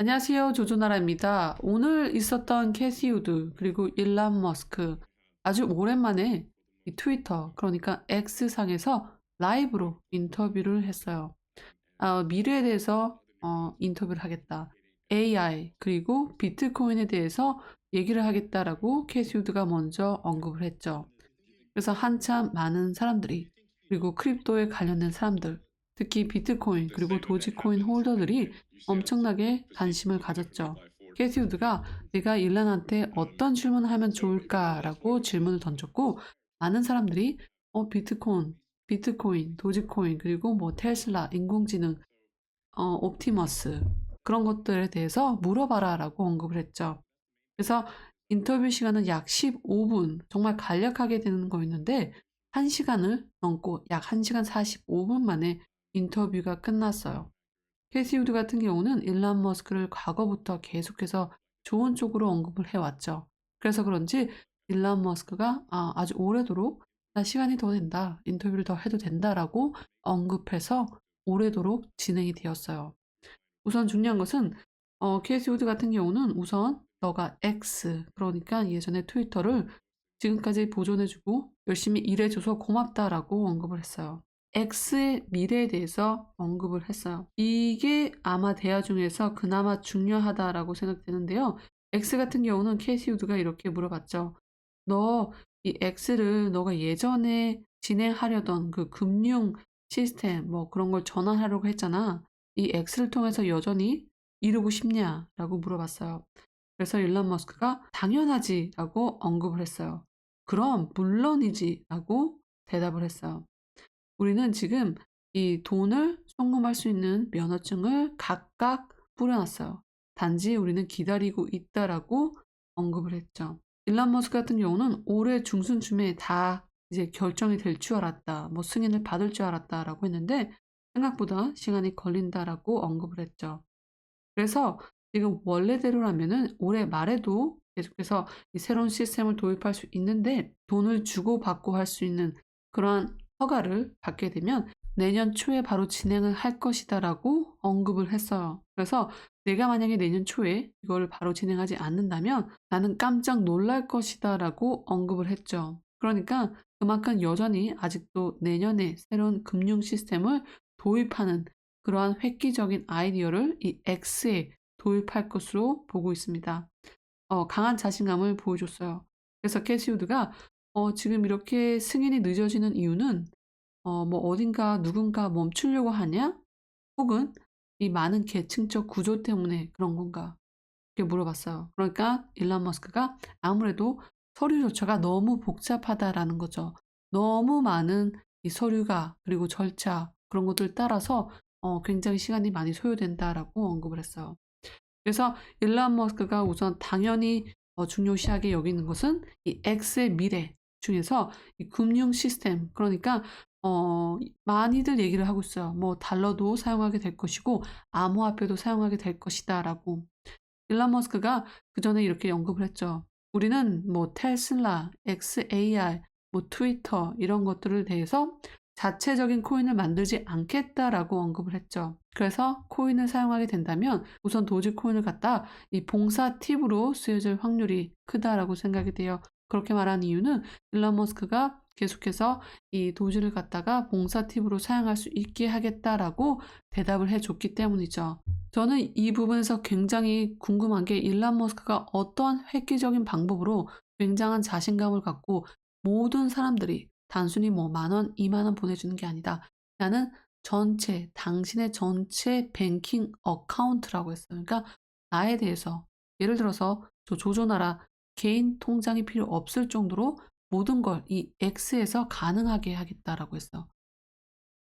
안녕하세요. 조조나라입니다. 오늘 있었던 캐시 우드 그리고 일란 머스크 아주 오랜만에 이 트위터 그러니까 X상에서 라이브로 인터뷰를 했어요. 아, 미래에 대해서 어, 인터뷰를 하겠다. AI 그리고 비트코인에 대해서 얘기를 하겠다라고 캐시 우드가 먼저 언급을 했죠. 그래서 한참 많은 사람들이 그리고 크립토에 관련된 사람들 특히 비트코인 그리고 도지코인 홀더들이 엄청나게 관심을 가졌죠. 캐시 우드가 내가 일란한테 어떤 질문을 하면 좋을까라고 질문을 던졌고 많은 사람들이 어 비트코인, 비트코인, 도지코인 그리고 뭐 테슬라, 인공지능, 어 옵티머스 그런 것들에 대해서 물어봐라라고 언급을 했죠. 그래서 인터뷰 시간은 약 15분 정말 간략하게 되는 거였는데 1시간을 넘고 약 1시간 45분 만에 인터뷰가 끝났어요. 캐시 우드 같은 경우는 일란 머스크를 과거부터 계속해서 좋은 쪽으로 언급을 해왔죠. 그래서 그런지 일란 머스크가 아, 아주 오래도록 나 시간이 더 된다, 인터뷰를 더 해도 된다라고 언급해서 오래도록 진행이 되었어요. 우선 중요한 것은 어, 캐시 우드 같은 경우는 우선 너가 X 그러니까 예전에 트위터를 지금까지 보존해주고 열심히 일해줘서 고맙다라고 언급을 했어요. X의 미래에 대해서 언급을 했어요. 이게 아마 대화 중에서 그나마 중요하다라고 생각되는데요. X 같은 경우는 캐시 우드가 이렇게 물어봤죠. 너 이 X를 너가 예전에 진행하려던 그 금융 시스템 뭐 그런 걸 전환하려고 했잖아. 이 X를 통해서 여전히 이루고 싶냐 라고 물어봤어요. 그래서 일론 머스크가 당연하지 라고 언급을 했어요. 그럼 물론이지 라고 대답을 했어요. 우리는 지금 이 돈을 송금할 수 있는 면허증을 각각 뿌려놨어요. 단지 우리는 기다리고 있다라고 언급을 했죠. 일란 머스크 같은 경우는 올해 중순쯤에 다 이제 결정이 될 줄 알았다. 뭐 승인을 받을 줄 알았다라고 했는데 생각보다 시간이 걸린다라고 언급을 했죠. 그래서 지금 원래대로라면은 올해 말에도 계속해서 이 새로운 시스템을 도입할 수 있는데 돈을 주고 받고 할 수 있는 그러한 허가를 받게 되면 내년 초에 바로 진행을 할 것이다라고 언급을 했어요. 그래서 내가 만약에 내년 초에 이거를 바로 진행하지 않는다면 나는 깜짝 놀랄 것이다라고 언급을 했죠. 그러니까 그만큼 여전히 아직도 내년에 새로운 금융 시스템을 도입하는 그러한 획기적인 아이디어를 이 X에 도입할 것으로 보고 있습니다. 어, 강한 자신감을 보여줬어요. 그래서 캐시우드가 어, 지금 이렇게 승인이 늦어지는 이유는 어, 뭐 어딘가 누군가 멈추려고 하냐? 혹은 이 많은 계층적 구조 때문에 그런 건가? 이렇게 물어봤어요. 그러니까 일론 머스크가 아무래도 서류 절차가 너무 복잡하다라는 거죠. 너무 많은 이 서류가 그리고 절차 그런 것들 따라서 어, 굉장히 시간이 많이 소요된다라고 언급을 했어요. 그래서 일론 머스크가 우선 당연히 어, 중요시하게 여기는 것은 이 X의 미래 중에서 이 금융 시스템 그러니까 어, 많이들 얘기를 하고 있어요. 뭐 달러도 사용하게 될 것이고 암호화폐도 사용하게 될 것이다라고. 일론 머스크가 그 전에 이렇게 언급을 했죠. 우리는 뭐 테슬라, XAI, 뭐 트위터 이런 것들을 대해서 자체적인 코인을 만들지 않겠다라고 언급을 했죠. 그래서 코인을 사용하게 된다면 우선 도지 코인을 갖다 이 봉사 팁으로 쓰여질 확률이 크다라고 생각이 돼요. 그렇게 말한 이유는 일론 머스크가 계속해서 이 도지를 갖다가 봉사 팁으로 사용할 수 있게 하겠다라고 대답을 해줬기 때문이죠. 저는 이 부분에서 굉장히 궁금한 게 일론 머스크가 어떠한 획기적인 방법으로 굉장한 자신감을 갖고 모든 사람들이 단순히 뭐 만 원, 이만 원 보내주는 게 아니다. 나는 전체, 당신의 전체 뱅킹 어카운트라고 했어요. 그러니까 나에 대해서 예를 들어서 저 조조나라 개인 통장이 필요 없을 정도로 모든 걸 이 X에서 가능하게 하겠다라고 했어.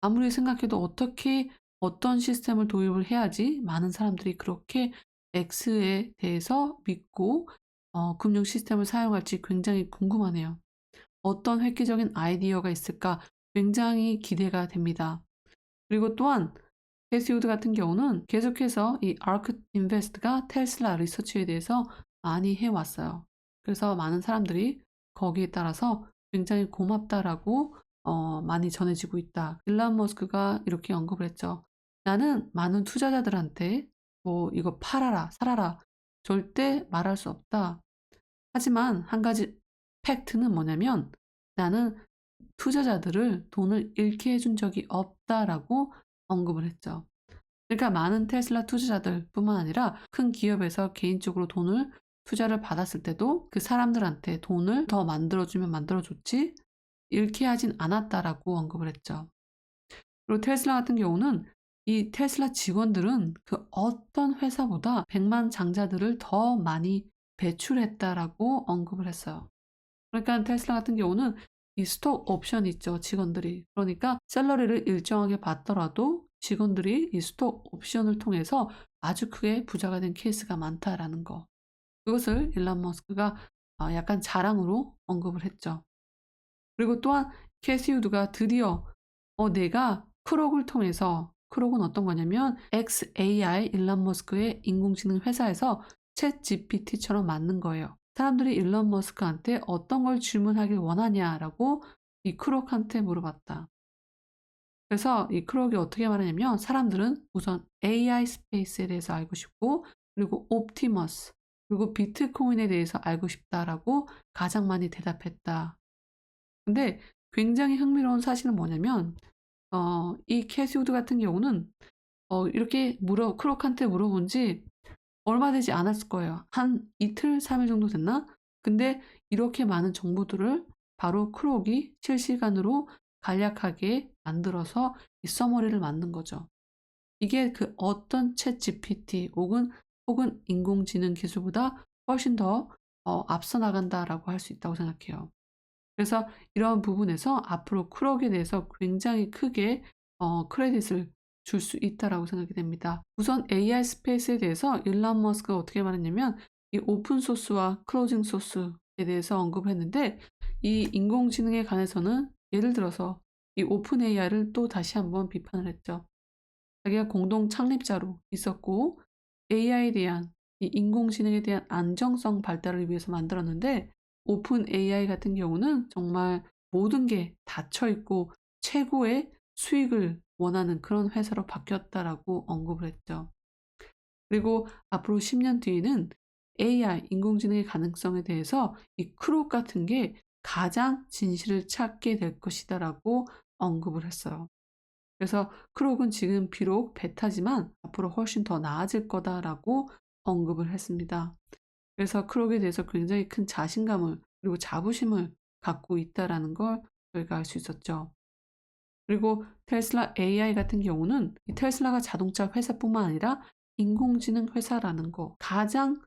아무리 생각해도 어떻게 어떤 시스템을 도입을 해야지 많은 사람들이 그렇게 X에 대해서 믿고 어, 금융 시스템을 사용할지 굉장히 궁금하네요. 어떤 획기적인 아이디어가 있을까 굉장히 기대가 됩니다. 그리고 또한 캐시우드 같은 경우는 계속해서 이 아크 인베스트가 테슬라 리서치에 대해서 많이 해왔어요. 그래서 많은 사람들이 거기에 따라서 굉장히 고맙다라고 어, 많이 전해지고 있다. 일론 머스크가 이렇게 언급을 했죠. 나는 많은 투자자들한테 뭐 "이거 팔아라. 사라라." 절대 말할 수 없다. 하지만 한 가지 팩트는 뭐냐면 "나는 투자자들을 돈을 잃게 해준 적이 없다."라고 언급을 했죠. 그러니까 많은 테슬라 투자자들 뿐만 아니라 큰 기업에서 개인적으로 돈을 투자를 받았을 때도 그 사람들한테 돈을 더 만들어주면 만들어줬지 잃게 하진 않았다라고 언급을 했죠. 그리고 테슬라 같은 경우는 이 테슬라 직원들은 그 어떤 회사보다 100만 장자들을 더 많이 배출했다라고 언급을 했어요. 그러니까 테슬라 같은 경우는 이 스톡 옵션 있죠, 직원들이. 그러니까 셀러리를 일정하게 받더라도 직원들이 이 스톡 옵션을 통해서 아주 크게 부자가 된 케이스가 많다라는 거. 그것을 일론 머스크가 아, 약간 자랑으로 언급을 했죠. 그리고 또한 캐시 우드가 드디어 어, 내가 크록을 통해서 크록은 어떤 거냐면 XAI 일론 머스크의 인공지능 회사에서 챗 GPT처럼 만든 거예요. 사람들이 일론 머스크한테 어떤 걸 질문하길 원하냐라고 이 크록한테 물어봤다. 그래서 이 크록이 어떻게 말하냐면 사람들은 우선 AI 스페이스에 대해서 알고 싶고 그리고 옵티머스 그리고 비트코인에 대해서 알고 싶다라고 가장 많이 대답했다. 근데 굉장히 흥미로운 사실은 뭐냐면 어, 이 캐시우드 같은 경우는 어, 이렇게 물어 크록한테 물어본 지 얼마 되지 않았을 거예요. 한 이틀, 3일 정도 됐나? 근데 이렇게 많은 정보들을 바로 크록이 실시간으로 간략하게 만들어서 이 서머리를 만든 거죠. 이게 그 어떤 챗 GPT 혹은 혹은 인공지능 기술보다 훨씬 더 어, 앞서 나간다라고 할 수 있다고 생각해요. 그래서 이런 부분에서 앞으로 크록에 대해서 굉장히 크게 어, 크레딧을 줄 수 있다라고 생각이 됩니다. 우선 AI 스페이스에 대해서 일론 머스크가 어떻게 말했냐면 이 오픈 소스와 클로징 소스에 대해서 언급을 했는데 이 인공지능에 관해서는 예를 들어서 이 오픈 AI를 또 다시 한번 비판을 했죠. 자기가 공동 창립자로 있었고 AI에 대한 이 인공지능에 대한 안정성 발달을 위해서 만들었는데 오픈 AI 같은 경우는 정말 모든 게 닫혀 있고 최고의 수익을 원하는 그런 회사로 바뀌었다라고 언급을 했죠. 그리고 앞으로 10년 뒤에는 AI, 인공지능의 가능성에 대해서 이 크롭 같은 게 가장 진실을 찾게 될 것이다라고 언급을 했어요. 그래서 크록은 지금 비록 베타지만 앞으로 훨씬 더 나아질 거다라고 언급을 했습니다. 그래서 크록에 대해서 굉장히 큰 자신감을 그리고 자부심을 갖고 있다라는 걸 저희가 알 수 있었죠. 그리고 테슬라 AI 같은 경우는 이 테슬라가 자동차 회사뿐만 아니라 인공지능 회사라는 거 가장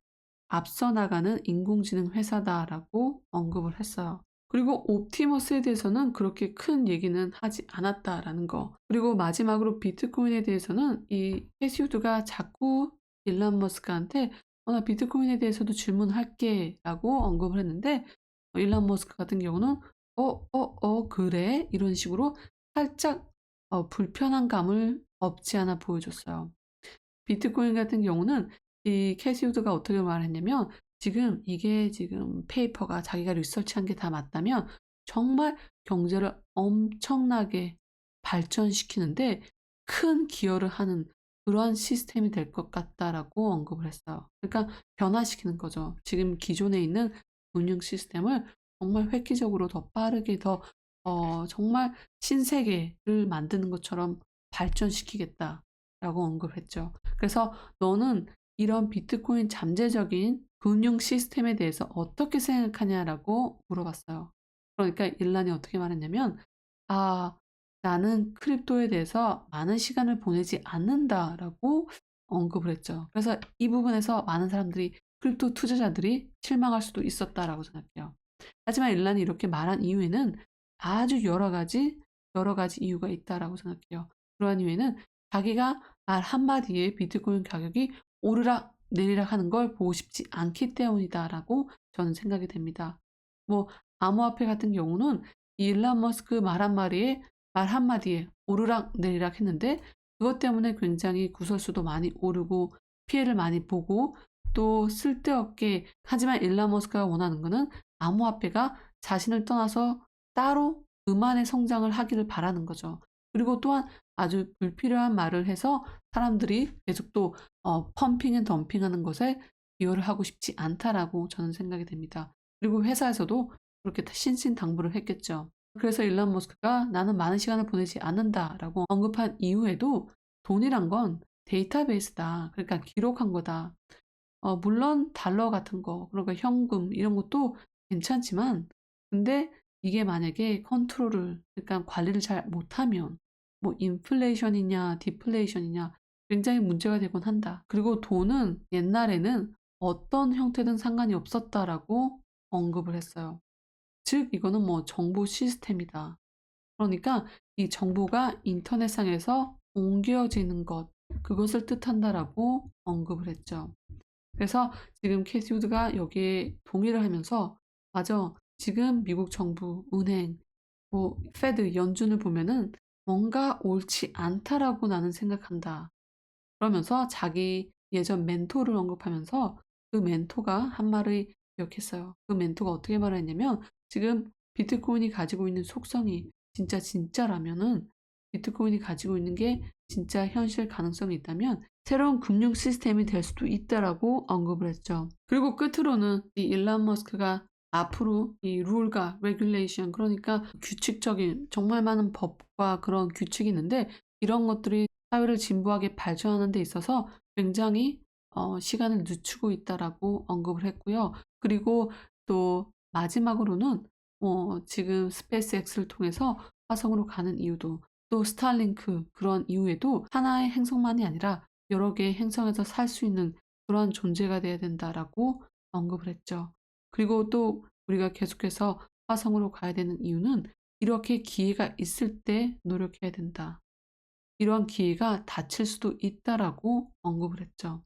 앞서 나가는 인공지능 회사다라고 언급을 했어요. 그리고 옵티머스에 대해서는 그렇게 큰 얘기는 하지 않았다라는 거. 그리고 마지막으로 비트코인에 대해서는 이 캐시우드가 자꾸 일론 머스크한테 어, 나 비트코인에 대해서도 질문할게 라고 언급을 했는데 어, 일론 머스크 같은 경우는 어, 어, 어, 그래? 이런 식으로 살짝 어, 불편한 감을 없지 않아 보여줬어요. 비트코인 같은 경우는 이 캐시우드가 어떻게 말했냐면 지금 이게 지금 페이퍼가 자기가 리서치한 게 다 맞다면 정말 경제를 엄청나게 발전시키는데 큰 기여를 하는 그러한 시스템이 될 것 같다라고 언급을 했어요. 그러니까 변화시키는 거죠. 지금 기존에 있는 운영 시스템을 정말 획기적으로 더 빠르게 더 어, 정말 신세계를 만드는 것처럼 발전시키겠다라고 언급했죠. 그래서 너는 이런 비트코인 잠재적인 금융 시스템에 대해서 어떻게 생각하냐라고 물어봤어요. 그러니까 일란이 어떻게 말했냐면, 아, 나는 크립토에 대해서 많은 시간을 보내지 않는다라고 언급을 했죠. 그래서 이 부분에서 많은 사람들이 크립토 투자자들이 실망할 수도 있었다라고 생각해요. 하지만 일란이 이렇게 말한 이유에는 아주 여러 가지 여러 가지 이유가 있다라고 생각해요. 그러한 이유에는 자기가 말 한마디에 비트코인 가격이 오르락 내리락 하는 걸 보고 싶지 않기 때문이다라고 저는 생각이 됩니다. 뭐 암호화폐 같은 경우는 일론 머스크 말 한마디에 말 한마디에 오르락 내리락 했는데 그것 때문에 굉장히 구설수도 많이 오르고 피해를 많이 보고 또 쓸데없게 하지만 일론 머스크가 원하는 것은 암호화폐가 자신을 떠나서 따로 그만의 성장을 하기를 바라는 거죠. 그리고 또한 아주 불필요한 말을 해서 사람들이 계속 또 어, 펌핑 앤 덤핑하는 것에 기여를 하고 싶지 않다라고 저는 생각이 됩니다. 그리고 회사에서도 그렇게 신신당부를 했겠죠. 그래서 일론 머스크가 나는 많은 시간을 보내지 않는다라고 언급한 이후에도 돈이란 건 데이터베이스다. 그러니까 기록한 거다. 어, 물론 달러 같은 거, 그러니까 현금 이런 것도 괜찮지만 근데 이게 만약에 컨트롤을 그러니까 관리를 잘 못하면 뭐 인플레이션이냐 디플레이션이냐 굉장히 문제가 되곤 한다. 그리고 돈은 옛날에는 어떤 형태든 상관이 없었다라고 언급을 했어요. 즉 이거는 뭐 정보 시스템이다. 그러니까 이 정보가 인터넷상에서 옮겨지는 것 그것을 뜻한다라고 언급을 했죠. 그래서 지금 캐시 우드가 여기에 동의를 하면서 맞아 지금 미국 정부, 은행, 뭐 페드, 연준을 보면은 뭔가 옳지 않다라고 나는 생각한다. 그러면서 자기 예전 멘토를 언급하면서 그 멘토가 한 말을 기억했어요. 그 멘토가 어떻게 말했냐면 지금 비트코인이 가지고 있는 속성이 진짜 진짜라면은 비트코인이 가지고 있는 게 진짜 현실 가능성이 있다면 새로운 금융 시스템이 될 수도 있다라고 언급을 했죠. 그리고 끝으로는 이 일론 머스크가 앞으로 이 룰과 레귤레이션 그러니까 규칙적인 정말 많은 법과 그런 규칙이 있는데 이런 것들이 사회를 진보하게 발전하는 데 있어서 굉장히 어, 시간을 늦추고 있다라고 언급을 했고요. 그리고 또 마지막으로는 어, 지금 스페이스X를 통해서 화성으로 가는 이유도 또 스타링크 그런 이후에도 하나의 행성만이 아니라 여러 개의 행성에서 살 수 있는 그러한 존재가 돼야 된다라고 언급을 했죠. 그리고 또 우리가 계속해서 화성으로 가야 되는 이유는 이렇게 기회가 있을 때 노력해야 된다. 이러한 기회가 닫힐 수도 있다라고 언급을 했죠.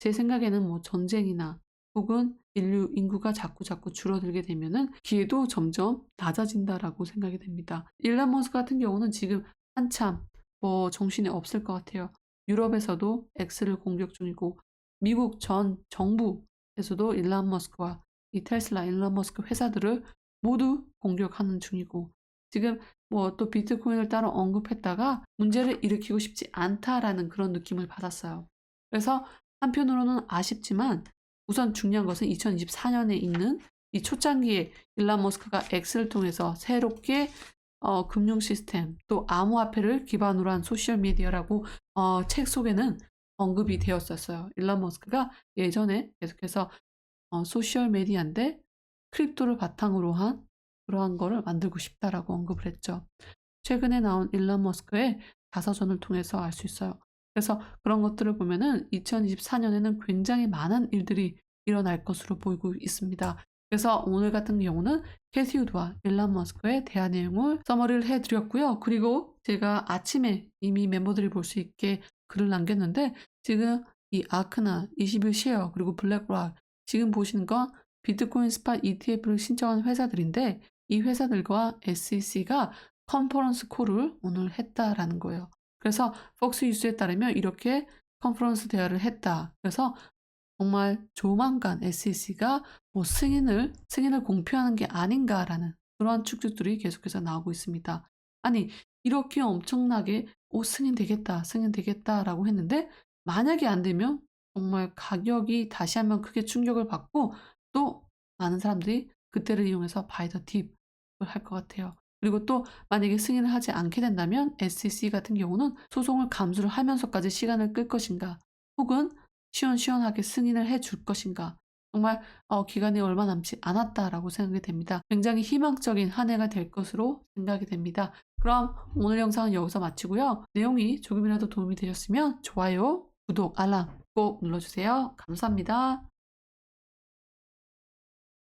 제 생각에는 뭐 전쟁이나 혹은 인류 인구가 자꾸 자꾸 줄어들게 되면은 기회도 점점 낮아진다라고 생각이 됩니다. 일론 머스크 같은 경우는 지금 한참 뭐 정신이 없을 것 같아요. 유럽에서도 X를 공격 중이고 미국 전 정부 에서도 일론 머스크와 이 테슬라, 일론 머스크 회사들을 모두 공격하는 중이고 지금 뭐 또 비트코인을 따로 언급했다가 문제를 일으키고 싶지 않다라는 그런 느낌을 받았어요. 그래서 한편으로는 아쉽지만 우선 중요한 것은 2024년에 있는 이 초창기에 일론 머스크가 X를 통해서 새롭게 어, 금융 시스템 또 암호화폐를 기반으로 한 소셜 미디어라고 어, 책 속에는 언급이 되었었어요. 일론 머스크가 예전에 계속해서 어, 소셜 미디어인데 크립토를 바탕으로 한 그러한 거를 만들고 싶다라고 언급을 했죠. 최근에 나온 일론 머스크의 자서전을 통해서 알 수 있어요. 그래서 그런 것들을 보면은 2024년에는 굉장히 많은 일들이 일어날 것으로 보이고 있습니다. 그래서 오늘 같은 경우는 캐시 우드와 일론 머스크의 대화 내용을 써머리를 해드렸고요. 그리고 제가 아침에 이미 멤버들이 볼 수 있게 글을 남겼는데 지금 이 아크나 21 쉐어 그리고 블랙락 지금 보시는 건 비트코인 스팟 ETF를 신청한 회사들인데 이 회사들과 SEC가 컨퍼런스 콜을 오늘 했다라는 거예요. 그래서 폭스 뉴스에 따르면 이렇게 컨퍼런스 대화를 했다. 그래서 정말 조만간 SEC가 뭐 승인을 승인을 공표하는 게 아닌가라는 그러한 축들이 계속해서 나오고 있습니다. 아니 이렇게 엄청나게 오 승인 되겠다, 승인 되겠다라고 했는데 만약에 안 되면 정말 가격이 다시 한번 크게 충격을 받고 또 많은 사람들이 그때를 이용해서 바이 더 딥을 할 것 같아요. 그리고 또 만약에 승인을 하지 않게 된다면 SEC 같은 경우는 소송을 감수를 하면서까지 시간을 끌 것인가 혹은 시원시원하게 승인을 해줄 것인가 정말 어, 기간이 얼마 남지 않았다라고 생각이 됩니다. 굉장히 희망적인 한 해가 될 것으로 생각이 됩니다. 그럼 오늘 영상은 여기서 마치고요. 내용이 조금이라도 도움이 되셨으면 좋아요, 구독, 알람 꼭 눌러주세요. 감사합니다.